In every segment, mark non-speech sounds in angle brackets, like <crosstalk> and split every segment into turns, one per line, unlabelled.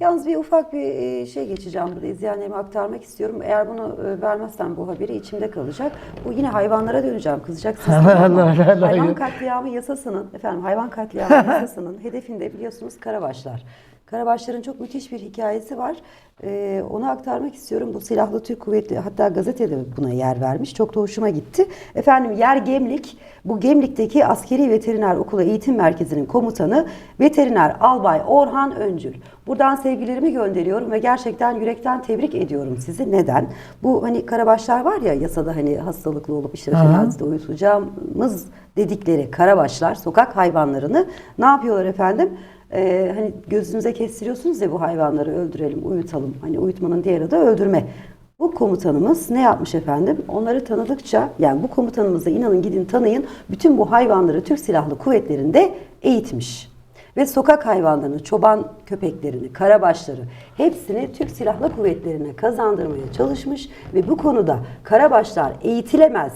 Yalnız bir ufak bir e, şey geçeceğim burada izleyenlerime aktarmak istiyorum. Eğer bunu e, vermezsem bu haberi içimde kalacak. Bu yine hayvanlara döneceğim. Kızacaksınız. <laughs> Hayvan katliamı yasasının, efendim hayvan katliamı yasasının <laughs> hedefinde biliyorsunuz karabaşlar. Karabaşların çok müthiş bir hikayesi var. Ee, onu aktarmak istiyorum. Bu silahlı Türk kuvvetli hatta gazetede buna yer vermiş. Çok da hoşuma gitti. Efendim yer Gemlik. Bu Gemlik'teki Askeri Veteriner Okulu Eğitim Merkezi'nin komutanı veteriner Albay Orhan Öncül. Buradan sevgilerimi gönderiyorum ve gerçekten yürekten tebrik ediyorum sizi. Neden? Bu hani karabaşlar var ya yasada hani hastalıklı olup işte terazide uyutacağımız dedikleri karabaşlar sokak hayvanlarını ne yapıyorlar efendim? Ee, hani gözünüze kestiriyorsunuz ya bu hayvanları öldürelim, uyutalım. Hani uyutmanın diğer adı öldürme. Bu komutanımız ne yapmış efendim? Onları tanıdıkça yani bu komutanımıza inanın gidin tanıyın. Bütün bu hayvanları Türk Silahlı Kuvvetleri'nde eğitmiş. Ve sokak hayvanlarını, çoban köpeklerini, karabaşları hepsini Türk Silahlı Kuvvetleri'ne kazandırmaya çalışmış ve bu konuda karabaşlar eğitilemez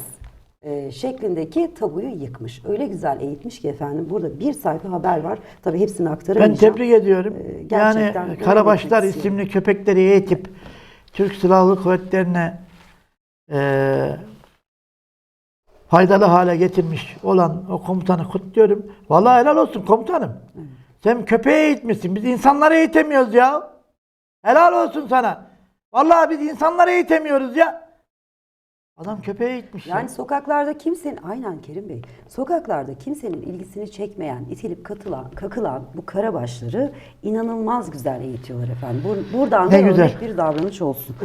e, şeklindeki tabuyu yıkmış. Öyle güzel eğitmiş ki efendim burada bir sayfa haber var. Tabii hepsini
Ben
aktaramayacağım.
tebrik ediyorum.
Ee, gerçekten
yani Karabaşlar isimli köpekleri eğitip Türk Silahlı Kuvvetlerine eee, faydalı hale getirmiş olan o komutanı kutluyorum. Vallahi helal olsun komutanım. Sen köpeği eğitmişsin. Biz insanları eğitemiyoruz ya. Helal olsun sana. Vallahi biz insanları eğitemiyoruz ya. Adam köpeği eğitmiş ya.
Yani sokaklarda kimsenin, aynen Kerim Bey, sokaklarda kimsenin ilgisini çekmeyen, itilip katılan, kakılan bu karabaşları inanılmaz güzel eğitiyorlar efendim. Bur- buradan da
Ne güzel.
örnek bir davranış olsun.